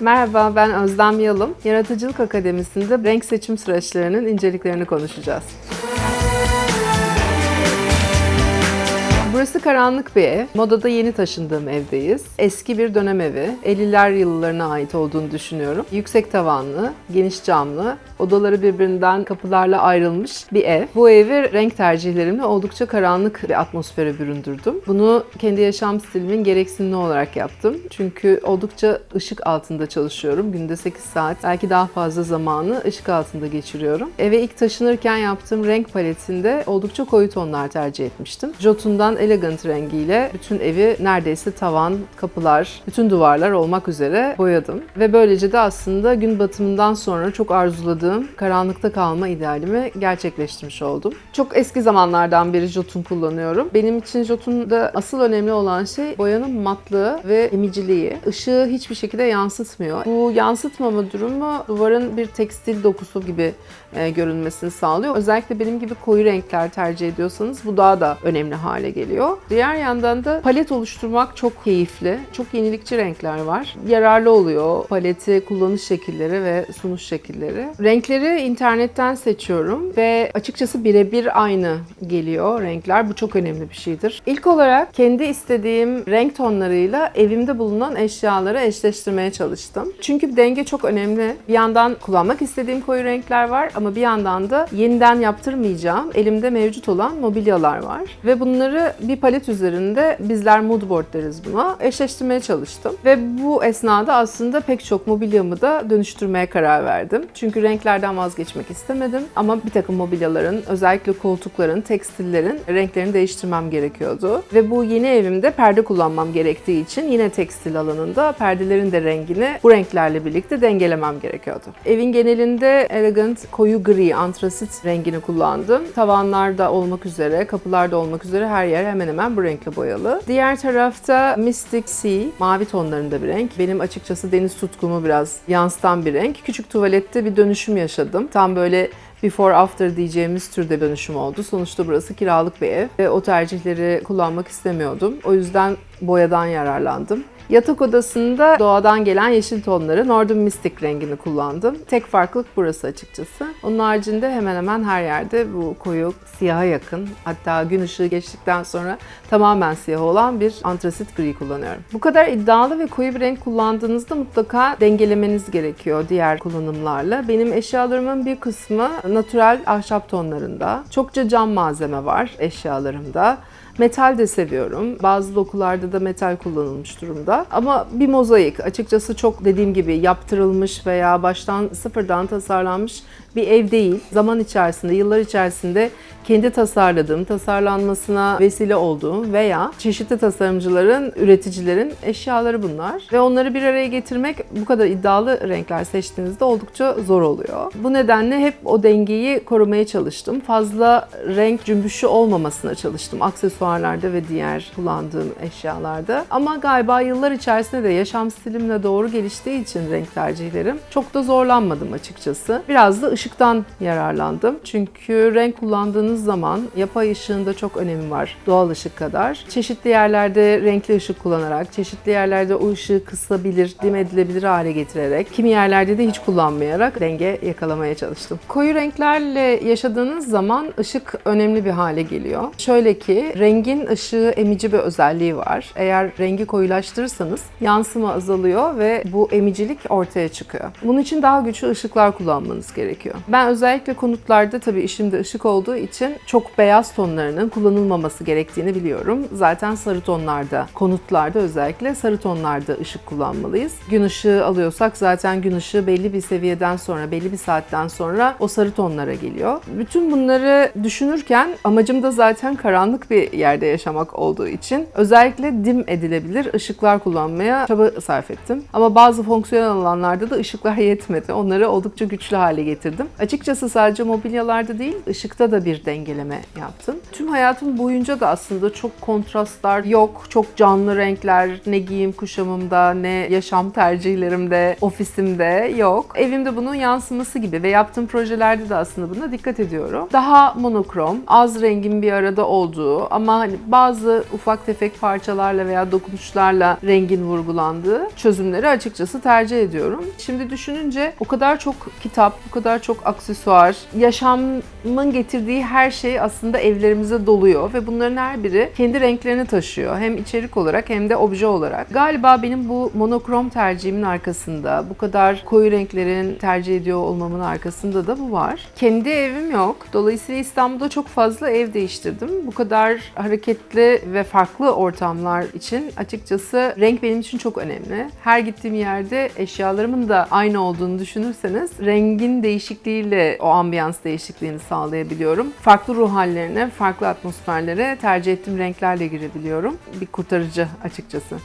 Merhaba ben Özlem Yalım. Yaratıcılık Akademisi'nde renk seçim süreçlerinin inceliklerini konuşacağız. Burası karanlık bir ev. Modada yeni taşındığım evdeyiz. Eski bir dönem evi. 50'ler yıllarına ait olduğunu düşünüyorum. Yüksek tavanlı, geniş camlı, odaları birbirinden kapılarla ayrılmış bir ev. Bu evi renk tercihlerimle oldukça karanlık bir atmosfere büründürdüm. Bunu kendi yaşam stilimin gereksinimi olarak yaptım. Çünkü oldukça ışık altında çalışıyorum. Günde 8 saat, belki daha fazla zamanı ışık altında geçiriyorum. Eve ilk taşınırken yaptığım renk paletinde oldukça koyu tonlar tercih etmiştim. Jotun'dan Elegant rengiyle bütün evi neredeyse tavan, kapılar, bütün duvarlar olmak üzere boyadım. Ve böylece de aslında gün batımından sonra çok arzuladığım karanlıkta kalma idealimi gerçekleştirmiş oldum. Çok eski zamanlardan beri Jotun kullanıyorum. Benim için Jotun'da asıl önemli olan şey boyanın matlığı ve emiciliği. Işığı hiçbir şekilde yansıtmıyor. Bu yansıtmama durumu duvarın bir tekstil dokusu gibi e, görünmesini sağlıyor. Özellikle benim gibi koyu renkler tercih ediyorsanız bu daha da önemli hale geliyor. Diğer yandan da palet oluşturmak çok keyifli. Çok yenilikçi renkler var. Yararlı oluyor paleti kullanış şekilleri ve sunuş şekilleri. Renkleri internetten seçiyorum ve açıkçası birebir aynı geliyor renkler. Bu çok önemli bir şeydir. İlk olarak kendi istediğim renk tonlarıyla evimde bulunan eşyaları eşleştirmeye çalıştım. Çünkü denge çok önemli. Bir yandan kullanmak istediğim koyu renkler var ama bir yandan da yeniden yaptırmayacağım elimde mevcut olan mobilyalar var. Ve bunları bir palet üzerinde bizler mood board deriz buna eşleştirmeye çalıştım. Ve bu esnada aslında pek çok mobilyamı da dönüştürmeye karar verdim. Çünkü renklerden vazgeçmek istemedim ama bir takım mobilyaların özellikle koltukların, tekstillerin renklerini değiştirmem gerekiyordu. Ve bu yeni evimde perde kullanmam gerektiği için yine tekstil alanında perdelerin de rengini bu renklerle birlikte dengelemem gerekiyordu. Evin genelinde elegant koyu gri, antrasit rengini kullandım. Tavanlarda olmak üzere, kapılarda olmak üzere her yer hemen hemen bu renkle boyalı. Diğer tarafta Mystic Sea, mavi tonlarında bir renk. Benim açıkçası deniz tutkumu biraz yansıtan bir renk. Küçük tuvalette bir dönüşüm yaşadım. Tam böyle before after diyeceğimiz türde dönüşüm oldu. Sonuçta burası kiralık bir ev ve o tercihleri kullanmak istemiyordum. O yüzden boyadan yararlandım. Yatak odasında doğadan gelen yeşil tonları Northern Mystic rengini kullandım. Tek farklılık burası açıkçası. Onun haricinde hemen hemen her yerde bu koyu siyaha yakın hatta gün ışığı geçtikten sonra tamamen siyah olan bir antrasit gri kullanıyorum. Bu kadar iddialı ve koyu bir renk kullandığınızda mutlaka dengelemeniz gerekiyor diğer kullanımlarla. Benim eşyalarımın bir kısmı natürel ahşap tonlarında. Çokça cam malzeme var eşyalarımda. Metal de seviyorum. Bazı dokularda da metal kullanılmış durumda. Ama bir mozaik. Açıkçası çok dediğim gibi yaptırılmış veya baştan sıfırdan tasarlanmış bir ev değil. Zaman içerisinde, yıllar içerisinde kendi tasarladığım, tasarlanmasına vesile olduğum veya çeşitli tasarımcıların, üreticilerin eşyaları bunlar. Ve onları bir araya getirmek bu kadar iddialı renkler seçtiğinizde oldukça zor oluyor. Bu nedenle hep o dengeyi korumaya çalıştım. Fazla renk cümbüşü olmamasına çalıştım aksesuarlarda ve diğer kullandığım eşyalarda. Ama galiba yıllar içerisinde de yaşam stilimle doğru geliştiği için renk tercihlerim çok da zorlanmadım açıkçası. Biraz da ışıktan yararlandım. Çünkü renk kullandığınız zaman yapay ışığın da çok önemi var doğal ışık kadar. Çeşitli yerlerde renkli ışık kullanarak, çeşitli yerlerde o ışığı kısabilir, dim edilebilir hale getirerek, kimi yerlerde de hiç kullanmayarak denge yakalamaya çalıştım. Koyu renklerle yaşadığınız zaman ışık önemli bir hale geliyor. Şöyle ki rengin ışığı emici bir özelliği var. Eğer rengi koyulaştırırsanız yansıma azalıyor ve bu emicilik ortaya çıkıyor. Bunun için daha güçlü ışıklar kullanmanız gerekiyor. Ben özellikle konutlarda tabii işimde ışık olduğu için çok beyaz tonlarının kullanılmaması gerektiğini biliyorum. Zaten sarı tonlarda, konutlarda özellikle sarı tonlarda ışık kullanmalıyız. Gün ışığı alıyorsak zaten gün ışığı belli bir seviyeden sonra, belli bir saatten sonra o sarı tonlara geliyor. Bütün bunları düşünürken amacım da zaten karanlık bir yerde yaşamak olduğu için özellikle dim edilebilir ışıklar kullanmaya çaba sarf ettim. Ama bazı fonksiyonel alanlarda da ışıklar yetmedi. Onları oldukça güçlü hale getirdim. Açıkçası sadece mobilyalarda değil, ışıkta da bir dengeleme yaptım. Tüm hayatım boyunca da aslında çok kontrastlar yok. Çok canlı renkler ne giyim kuşamımda ne yaşam tercihlerimde, ofisimde yok. Evimde bunun yansıması gibi ve yaptığım projelerde de aslında buna dikkat ediyorum. Daha monokrom, az rengin bir arada olduğu ama hani bazı ufak tefek parçalarla veya dokunuşlarla rengin vurgulandığı çözümleri açıkçası tercih ediyorum. Şimdi düşününce o kadar çok kitap, o kadar çok aksesuar, yaşamın getirdiği her şey aslında evlerimize doluyor ve bunların her biri kendi renklerini taşıyor. Hem içerik olarak hem de obje olarak. Galiba benim bu monokrom tercihimin arkasında, bu kadar koyu renklerin tercih ediyor olmamın arkasında da bu var. Kendi evim yok. Dolayısıyla İstanbul'da çok fazla ev değiştirdim. Bu kadar hareketli ve farklı ortamlar için açıkçası renk benim için çok önemli. Her gittiğim yerde eşyalarımın da aynı olduğunu düşünürseniz rengin değişikliğiyle o ambiyans değişikliğini sağlayabiliyorum. Farklı ruh hallerine, farklı atmosferlere tercih ettiğim renklerle girebiliyorum. Bir kurtarıcı açıkçası.